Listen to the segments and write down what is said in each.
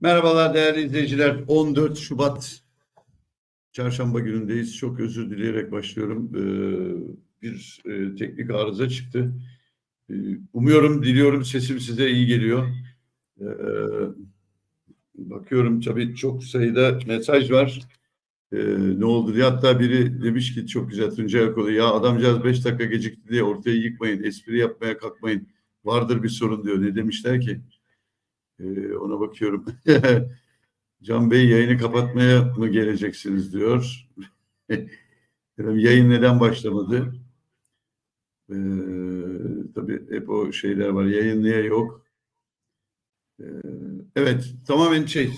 Merhabalar değerli izleyiciler. 14 Şubat Çarşamba günündeyiz. Çok özür dileyerek başlıyorum. Ee, bir e, teknik arıza çıktı. Ee, umuyorum, diliyorum sesim size iyi geliyor. Ee, bakıyorum tabii çok sayıda mesaj var. Ee, ne oldu diye. Hatta biri demiş ki çok güzel Tuncay Akolu. Ya adamcağız 5 dakika gecikti diye ortaya yıkmayın. Espri yapmaya kalkmayın. Vardır bir sorun diyor. Ne demişler ki? Ee, ona bakıyorum. Can Bey yayını kapatmaya mı geleceksiniz diyor. Yayın neden başlamadı? Ee, tabii hep o şeyler var. Yayın niye yok? Ee, evet tamamen şey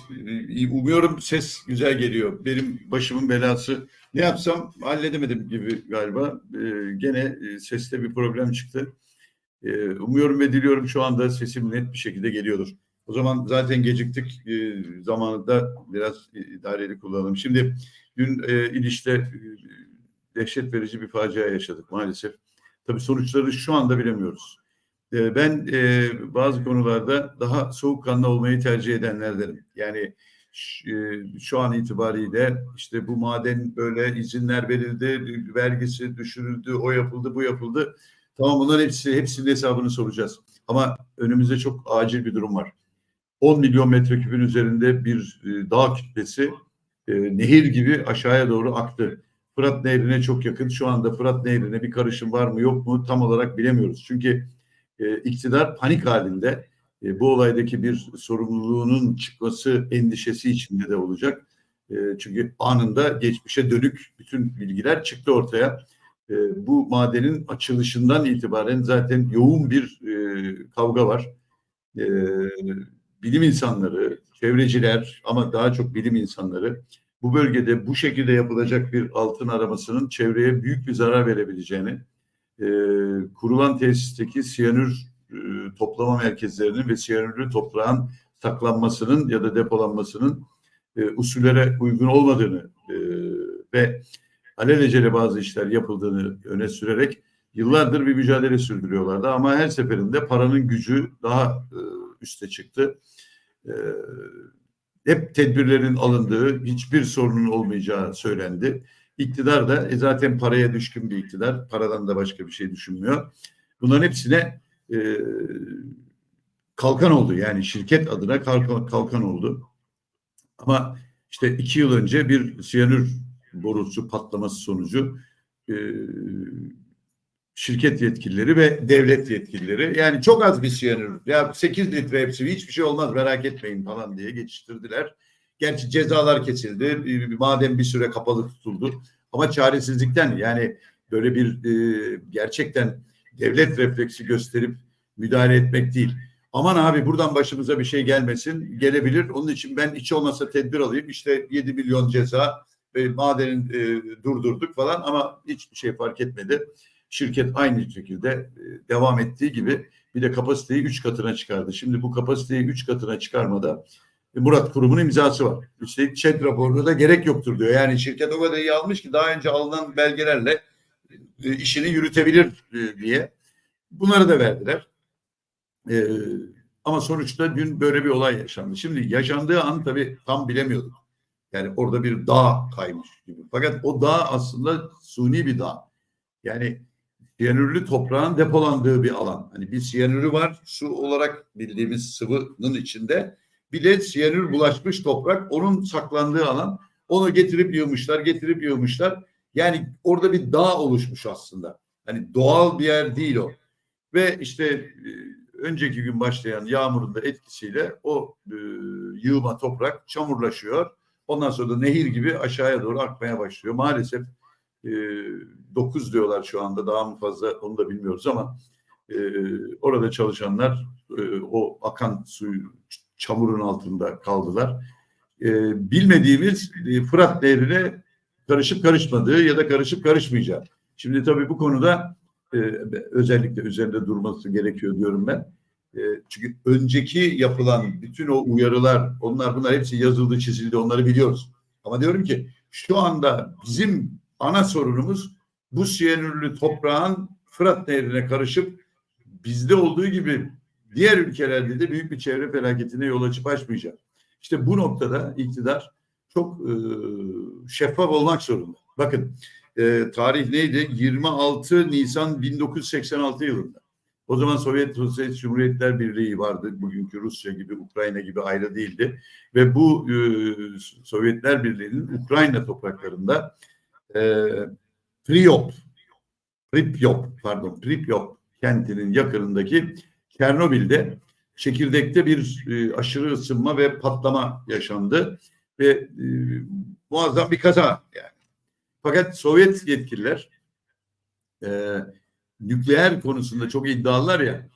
umuyorum ses güzel geliyor. Benim başımın belası. Ne yapsam halledemedim gibi galiba. Ee, gene e, seste bir problem çıktı. Ee, umuyorum ve diliyorum şu anda sesim net bir şekilde geliyordur. O zaman zaten geciktik. E, zamanında biraz idareli kullanalım. Şimdi dün e, İliş'te e, dehşet verici bir facia yaşadık maalesef. Tabii sonuçları şu anda bilemiyoruz. E, ben e, bazı konularda daha soğukkanlı olmayı tercih edenlerdenim. Yani e, şu an itibariyle işte bu maden böyle izinler verildi, vergisi düşürüldü, o yapıldı, bu yapıldı. Tamam bunların hepsi hepsinin hesabını soracağız. Ama önümüzde çok acil bir durum var. 10 milyon metreküpün üzerinde bir e, dağ kütlesi e, nehir gibi aşağıya doğru aktı. Fırat Nehri'ne çok yakın. Şu anda Fırat Nehri'ne bir karışım var mı yok mu tam olarak bilemiyoruz. Çünkü e, iktidar panik halinde e, bu olaydaki bir sorumluluğunun çıkması endişesi içinde de olacak. E, çünkü anında geçmişe dönük bütün bilgiler çıktı ortaya. E, bu madenin açılışından itibaren zaten yoğun bir e, kavga var. E, bilim insanları, çevreciler ama daha çok bilim insanları bu bölgede bu şekilde yapılacak bir altın aramasının çevreye büyük bir zarar verebileceğini, e, kurulan tesisteki siyanür e, toplama merkezlerinin ve siyanürlü toprağın saklanmasının ya da depolanmasının e, usullere uygun olmadığını e, ve alelacele bazı işler yapıldığını öne sürerek yıllardır bir mücadele sürdürüyorlardı. Ama her seferinde paranın gücü daha e, üste çıktı. E, hep tedbirlerin alındığı, hiçbir sorunun olmayacağı söylendi. İktidar da e, zaten paraya düşkün bir iktidar. Paradan da başka bir şey düşünmüyor. Bunların hepsine e, kalkan oldu. Yani şirket adına kalkan, kalkan oldu. Ama işte iki yıl önce bir siyanür borusu patlaması sonucu e, şirket yetkilileri ve devlet yetkilileri yani çok az bir siyanür ya 8 litre hepsi hiçbir şey olmaz merak etmeyin falan diye geçiştirdiler. Gerçi cezalar kesildi. Madem bir süre kapalı tutuldu. Ama çaresizlikten yani böyle bir e, gerçekten devlet refleksi gösterip müdahale etmek değil. Aman abi buradan başımıza bir şey gelmesin. Gelebilir. Onun için ben hiç olmasa tedbir alayım. İşte 7 milyon ceza ve madenin e, durdurduk falan ama hiçbir şey fark etmedi şirket aynı şekilde e, devam ettiği gibi bir de kapasiteyi üç katına çıkardı. Şimdi bu kapasiteyi üç katına çıkarmada e, Murat Kurum'un imzası var. Üstelik ÇED raporunda da gerek yoktur diyor. Yani şirket o kadar iyi almış ki daha önce alınan belgelerle e, işini yürütebilir diye. Bunları da verdiler. ama sonuçta dün böyle bir olay yaşandı. Şimdi yaşandığı an tabii tam bilemiyorduk. Yani orada bir dağ kaymış gibi. Fakat o dağ aslında suni bir dağ. Yani siyanürlü toprağın depolandığı bir alan. Hani bir siyanürü var su olarak bildiğimiz sıvının içinde. Bir de siyanür bulaşmış toprak onun saklandığı alan. Onu getirip yığmışlar, getirip yığmışlar. Yani orada bir dağ oluşmuş aslında. Hani doğal bir yer değil o. Ve işte e, önceki gün başlayan yağmurun da etkisiyle o e, yığma toprak çamurlaşıyor. Ondan sonra da nehir gibi aşağıya doğru akmaya başlıyor. Maalesef 9 diyorlar şu anda daha mı fazla onu da bilmiyoruz ama orada çalışanlar o akan suyu çamurun altında kaldılar. Bilmediğimiz e, Fırat Nehri'ne karışıp karışmadığı ya da karışıp karışmayacağı. Şimdi tabii bu konuda özellikle üzerinde durması gerekiyor diyorum ben. Çünkü önceki yapılan bütün o uyarılar, onlar bunlar hepsi yazıldı, çizildi, onları biliyoruz. Ama diyorum ki şu anda bizim ana sorunumuz bu siyanürlü toprağın Fırat Nehri'ne karışıp bizde olduğu gibi diğer ülkelerde de büyük bir çevre felaketine yol açıp açmayacak. İşte bu noktada iktidar çok e, şeffaf olmak zorunda. Bakın e, tarih neydi? 26 Nisan 1986 yılında. O zaman Sovyet Sosyalist Cumhuriyetler Birliği vardı. Bugünkü Rusya gibi, Ukrayna gibi ayrı değildi. Ve bu e, Sovyetler Birliği'nin Ukrayna topraklarında e, Priyop, Pripyop, pardon, Pripyop kentinin yakınındaki Çernobil'de çekirdekte bir e, aşırı ısınma ve patlama yaşandı ve e, muazzam bir kaza yani. Fakat Sovyet yetkililer e, nükleer konusunda çok iddialılar ya.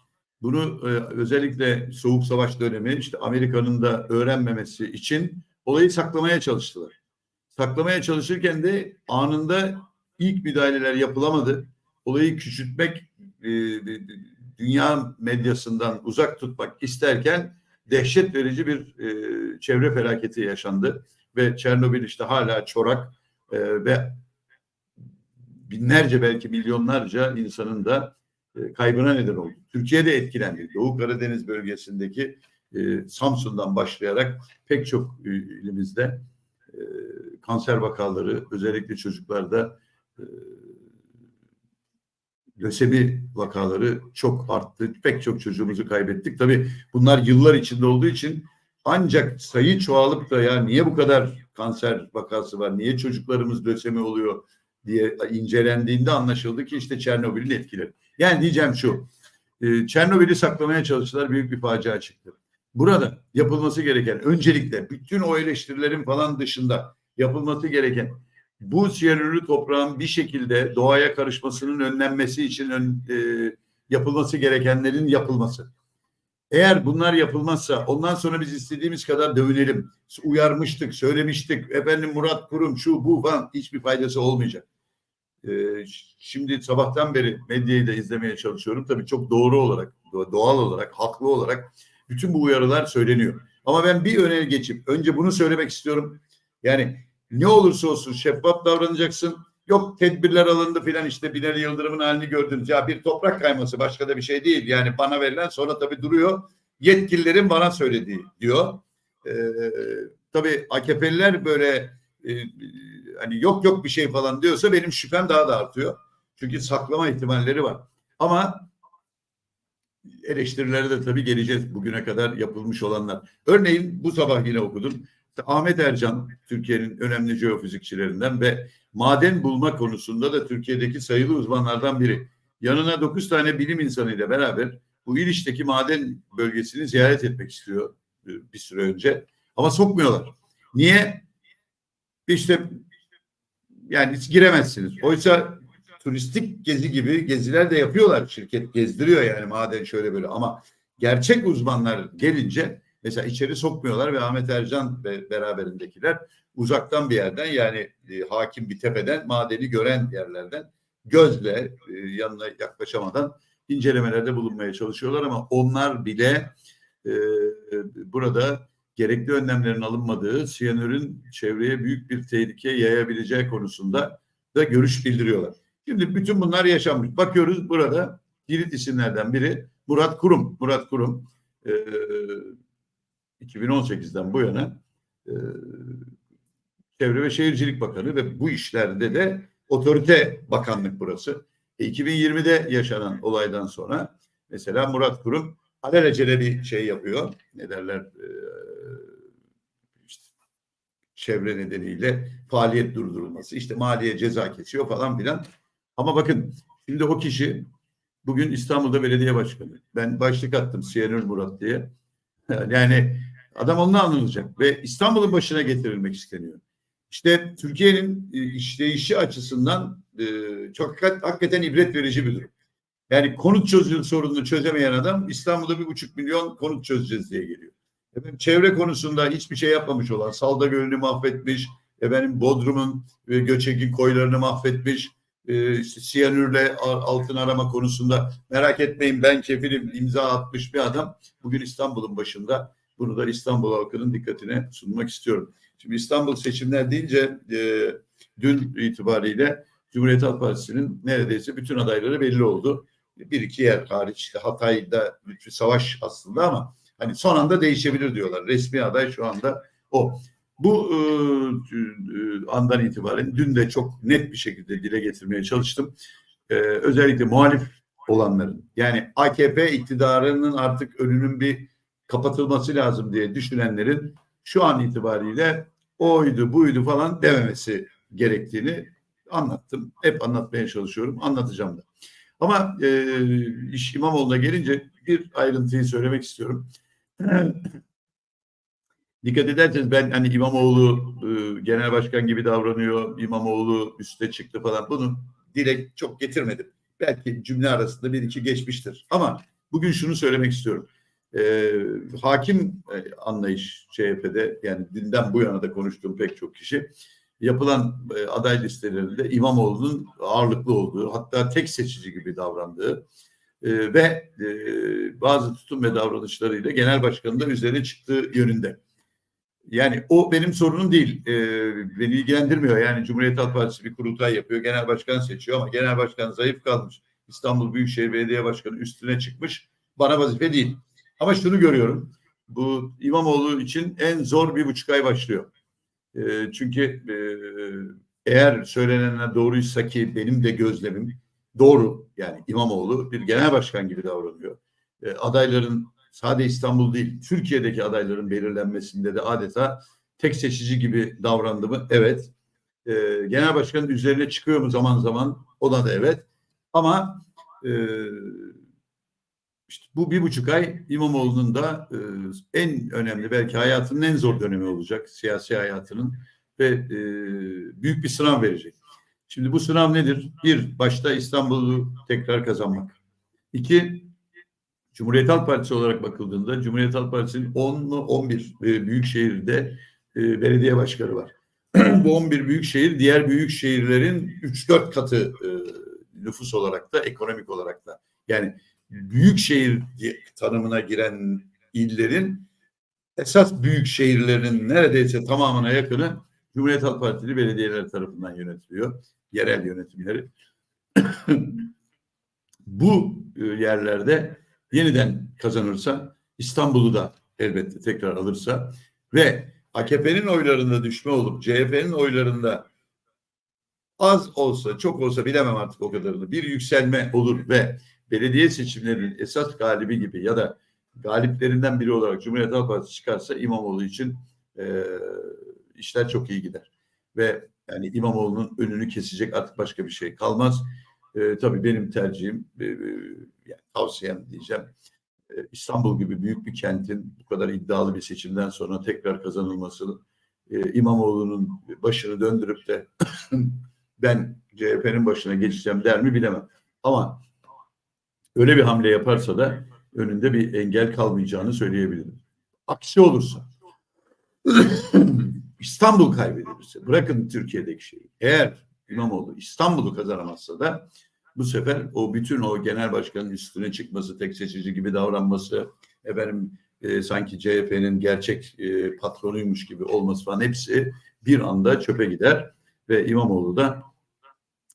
Bunu e, özellikle Soğuk Savaş dönemi işte Amerika'nın da öğrenmemesi için olayı saklamaya çalıştılar. Saklamaya çalışırken de anında ilk müdahaleler yapılamadı. Olayı küçültmek, e, dünya medyasından uzak tutmak isterken dehşet verici bir e, çevre felaketi yaşandı ve Çernobil işte hala çorak e, ve binlerce belki milyonlarca insanın da kaybına neden oldu. Türkiye de etkilendi. Doğu Karadeniz bölgesindeki e, Samsun'dan başlayarak pek çok ilimizde e, kanser vakaları özellikle çocuklarda e, lösemi vakaları çok arttı. Pek çok çocuğumuzu kaybettik. Tabii bunlar yıllar içinde olduğu için ancak sayı çoğalıp da ya niye bu kadar kanser vakası var, niye çocuklarımız lösemi oluyor diye incelendiğinde anlaşıldı ki işte Çernobil'in etkileri. Yani diyeceğim şu, e, Çernobil'i saklamaya çalıştılar, büyük bir facia çıktı. Burada yapılması gereken, öncelikle bütün o eleştirilerin falan dışında yapılması gereken bu siyanürlü toprağın bir şekilde doğaya karışmasının önlenmesi için ön, e, yapılması gerekenlerin yapılması. Eğer bunlar yapılmazsa ondan sonra biz istediğimiz kadar dövünelim. Uyarmıştık, söylemiştik. Efendim Murat Kurum şu bu falan hiçbir faydası olmayacak. Ee, şimdi sabahtan beri medyayı da izlemeye çalışıyorum. Tabii çok doğru olarak, doğal olarak, haklı olarak bütün bu uyarılar söyleniyor. Ama ben bir öne geçip önce bunu söylemek istiyorum. Yani ne olursa olsun şeffaf davranacaksın. Yok tedbirler alındı filan işte Binali Yıldırım'ın halini gördünüz. Ya bir toprak kayması başka da bir şey değil. Yani bana verilen sonra tabii duruyor. Yetkililerin bana söylediği diyor. Ee, tabii AKP'liler böyle e, hani yok yok bir şey falan diyorsa benim şüphem daha da artıyor. Çünkü saklama ihtimalleri var. Ama eleştirilere de tabii geleceğiz bugüne kadar yapılmış olanlar. Örneğin bu sabah yine okudum. Ahmet Ercan Türkiye'nin önemli jeofizikçilerinden ve maden bulma konusunda da Türkiye'deki sayılı uzmanlardan biri. Yanına dokuz tane bilim insanıyla beraber bu İliç'teki maden bölgesini ziyaret etmek istiyor e, bir süre önce. Ama sokmuyorlar. Niye? İşte yani giremezsiniz. Oysa turistik gezi gibi geziler de yapıyorlar. Şirket gezdiriyor yani maden şöyle böyle ama gerçek uzmanlar gelince mesela içeri sokmuyorlar ve Ahmet Ercan ve beraberindekiler uzaktan bir yerden yani e, hakim bir tepeden madeni gören yerlerden gözle e, yanına yaklaşamadan incelemelerde bulunmaya çalışıyorlar ama onlar bile e, burada gerekli önlemlerin alınmadığı siyanürün çevreye büyük bir tehlike yayabileceği konusunda da görüş bildiriyorlar. Şimdi bütün bunlar yaşanmış. Bakıyoruz burada kilit isimlerden biri Murat Kurum. Murat Kurum e, 2018'den bu yana e, Çevre ve Şehircilik Bakanı ve bu işlerde de otorite bakanlık burası. E, 2020'de yaşanan olaydan sonra mesela Murat Kurum alelacele bir şey yapıyor. Ne derler? E, işte, çevre nedeniyle faaliyet durdurulması, işte maliye ceza kesiyor falan filan. Ama bakın şimdi o kişi bugün İstanbul'da belediye başkanı. Ben başlık attım Siyanür Murat diye. Yani adam onunla anılacak ve İstanbul'un başına getirilmek isteniyor. İşte Türkiye'nin e, işleyişi açısından e, çok hakikaten ibret verici bir durum. Yani konut çözüm sorununu çözemeyen adam İstanbul'da bir buçuk milyon konut çözeceğiz diye geliyor. Efendim, çevre konusunda hiçbir şey yapmamış olan Salda Gölü'nü mahvetmiş, efendim Bodrum'un ve Göçek'in koylarını mahvetmiş, e, işte siyanürle altın arama konusunda merak etmeyin ben kefilim imza atmış bir adam bugün İstanbul'un başında bunu da İstanbul halkının dikkatine sunmak istiyorum. Şimdi İstanbul seçimler deyince e, dün itibariyle Cumhuriyet Halk Partisi'nin neredeyse bütün adayları belli oldu. Bir iki yer hariç işte Hatay'da bir savaş aslında ama Hani son anda değişebilir diyorlar. Resmi aday şu anda o. Bu e, e, andan itibaren dün de çok net bir şekilde dile getirmeye çalıştım. E, özellikle muhalif olanların yani AKP iktidarının artık önünün bir kapatılması lazım diye düşünenlerin şu an itibariyle oydu buydu falan dememesi gerektiğini anlattım. Hep anlatmaya çalışıyorum. Anlatacağım da. Ama e, iş İmamoğlu'na gelince bir ayrıntıyı söylemek istiyorum. Dikkat ederseniz ben hani İmamoğlu e, genel başkan gibi davranıyor, İmamoğlu üste çıktı falan bunu dile çok getirmedim. Belki cümle arasında bir iki geçmiştir. Ama bugün şunu söylemek istiyorum. E, hakim e, anlayış CHP'de yani dünden bu yana da konuştuğum pek çok kişi yapılan e, aday listelerinde İmamoğlu'nun ağırlıklı olduğu hatta tek seçici gibi davrandığı e, ve e, bazı tutum ve davranışlarıyla genel başkanın da üzerine çıktığı yönünde. Yani o benim sorunum değil. E, beni ilgilendirmiyor. Yani Cumhuriyet Halk Partisi bir kurultay yapıyor. Genel başkan seçiyor ama genel başkan zayıf kalmış. İstanbul Büyükşehir Belediye Başkanı üstüne çıkmış. Bana vazife değil. Ama şunu görüyorum. Bu İmamoğlu için en zor bir buçuk ay başlıyor. E, çünkü e, eğer söylenenler doğruysa ki benim de gözlemim doğru. Yani İmamoğlu bir genel başkan gibi davranıyor. E, adayların sadece İstanbul değil, Türkiye'deki adayların belirlenmesinde de adeta tek seçici gibi davrandı mı? Evet. E, genel başkanın üzerine çıkıyor mu zaman zaman? Ona da evet. Ama e, işte bu bir buçuk ay İmamoğlu'nun da e, en önemli belki hayatının en zor dönemi olacak siyasi hayatının ve e, büyük bir sınav verecek. Şimdi bu sınav nedir? Bir, başta İstanbul'u tekrar kazanmak. İki, Cumhuriyet Halk Partisi olarak bakıldığında Cumhuriyet Halk Partisi'nin 10 11 e, büyük şehirde e, belediye başkanı var. bu 11 büyük şehir diğer büyük şehirlerin 3-4 katı e, nüfus olarak da ekonomik olarak da. Yani büyük şehir tanımına giren illerin esas büyük şehirlerin neredeyse tamamına yakını Cumhuriyet Halk Partili belediyeler tarafından yönetiliyor. Yerel yönetimleri. Bu yerlerde yeniden kazanırsa İstanbul'u da elbette tekrar alırsa ve AKP'nin oylarında düşme olup CHP'nin oylarında az olsa çok olsa bilemem artık o kadarını bir yükselme olur ve belediye seçimlerinin esas galibi gibi ya da galiplerinden biri olarak Cumhuriyet Halk Partisi çıkarsa İmamoğlu için e, işler çok iyi gider. Ve yani İmamoğlu'nun önünü kesecek artık başka bir şey kalmaz. E, tabii benim tercihim, e, yani tavsiyem diyeceğim. E, İstanbul gibi büyük bir kentin bu kadar iddialı bir seçimden sonra tekrar kazanılması, e, İmamoğlu'nun başını döndürüp de ben CHP'nin başına geçeceğim der mi bilemem. Ama öyle bir hamle yaparsa da önünde bir engel kalmayacağını söyleyebilirim. Aksi olursa İstanbul kaybedilirse bırakın Türkiye'deki şeyi. Eğer İmamoğlu İstanbul'u kazanamazsa da bu sefer o bütün o genel başkanın üstüne çıkması, tek seçici gibi davranması, efendim e, sanki CHP'nin gerçek e, patronuymuş gibi olması falan hepsi bir anda çöpe gider ve İmamoğlu da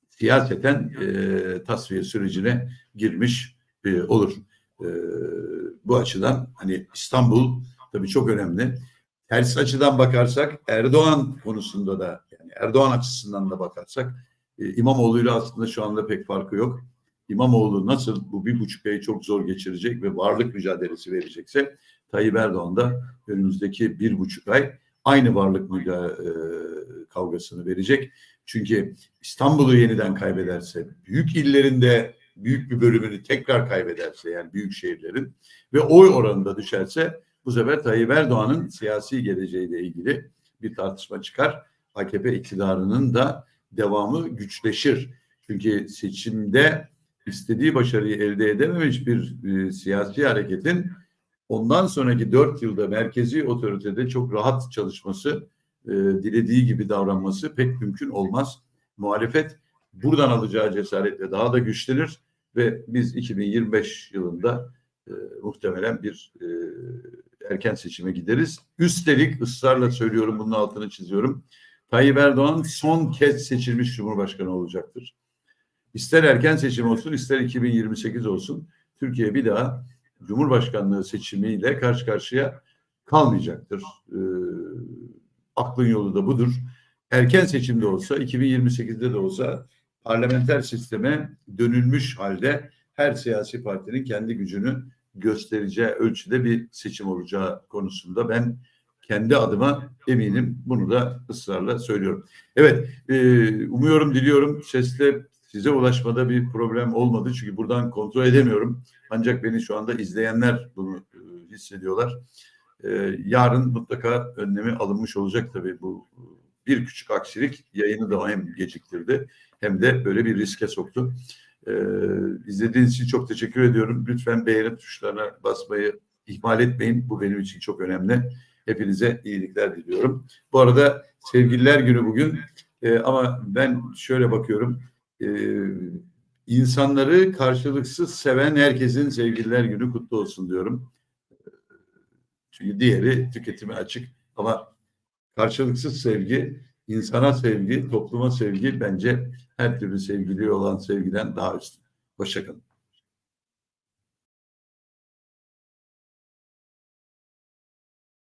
siyaseten e, tasfiye sürecine girmiş e, olur. E, bu açıdan hani İstanbul tabii çok önemli. Ters açıdan bakarsak Erdoğan konusunda da Erdoğan açısından da bakarsak e, İmamoğlu'yla aslında şu anda pek farkı yok. İmamoğlu nasıl bu bir buçuk ayı çok zor geçirecek ve varlık mücadelesi verecekse Tayyip Erdoğan da önümüzdeki bir buçuk ay aynı varlık müca- e, kavgasını verecek. Çünkü İstanbul'u yeniden kaybederse, büyük illerinde büyük bir bölümünü tekrar kaybederse yani büyük şehirlerin ve oy oranında düşerse bu sefer Tayyip Erdoğan'ın siyasi geleceğiyle ilgili bir tartışma çıkar. AKP iktidarının da devamı güçleşir. Çünkü seçimde istediği başarıyı elde edememiş bir e, siyasi hareketin ondan sonraki dört yılda merkezi otoritede çok rahat çalışması, e, dilediği gibi davranması pek mümkün olmaz. Muhalefet buradan alacağı cesaretle daha da güçlenir ve biz 2025 yılında e, muhtemelen bir e, erken seçime gideriz. Üstelik ısrarla söylüyorum bunun altını çiziyorum. Tayyip Erdoğan son kez seçilmiş Cumhurbaşkanı olacaktır. İster erken seçim olsun ister 2028 olsun Türkiye bir daha Cumhurbaşkanlığı seçimiyle karşı karşıya kalmayacaktır. E, aklın yolu da budur. Erken seçimde olsa, 2028'de de olsa parlamenter sisteme dönülmüş halde her siyasi partinin kendi gücünü göstereceği ölçüde bir seçim olacağı konusunda ben kendi adıma eminim. Bunu da ısrarla söylüyorum. Evet, e, umuyorum, diliyorum sesle size ulaşmada bir problem olmadı. Çünkü buradan kontrol edemiyorum. Ancak beni şu anda izleyenler bunu e, hissediyorlar. E, yarın mutlaka önlemi alınmış olacak tabii bu bir küçük aksilik yayını da hem geciktirdi hem de böyle bir riske soktu. Ee, izlediğiniz için çok teşekkür ediyorum. Lütfen beğeni tuşlarına basmayı ihmal etmeyin. Bu benim için çok önemli. Hepinize iyilikler diliyorum. Bu arada sevgililer günü bugün Ee, ama ben şöyle bakıyorum. Ee, insanları karşılıksız seven herkesin sevgililer günü kutlu olsun diyorum. Çünkü diğeri tüketime açık ama karşılıksız sevgi, insana sevgi, topluma sevgi bence her türlü sevgili olan sevgiden daha üstün. Hoşçakalın.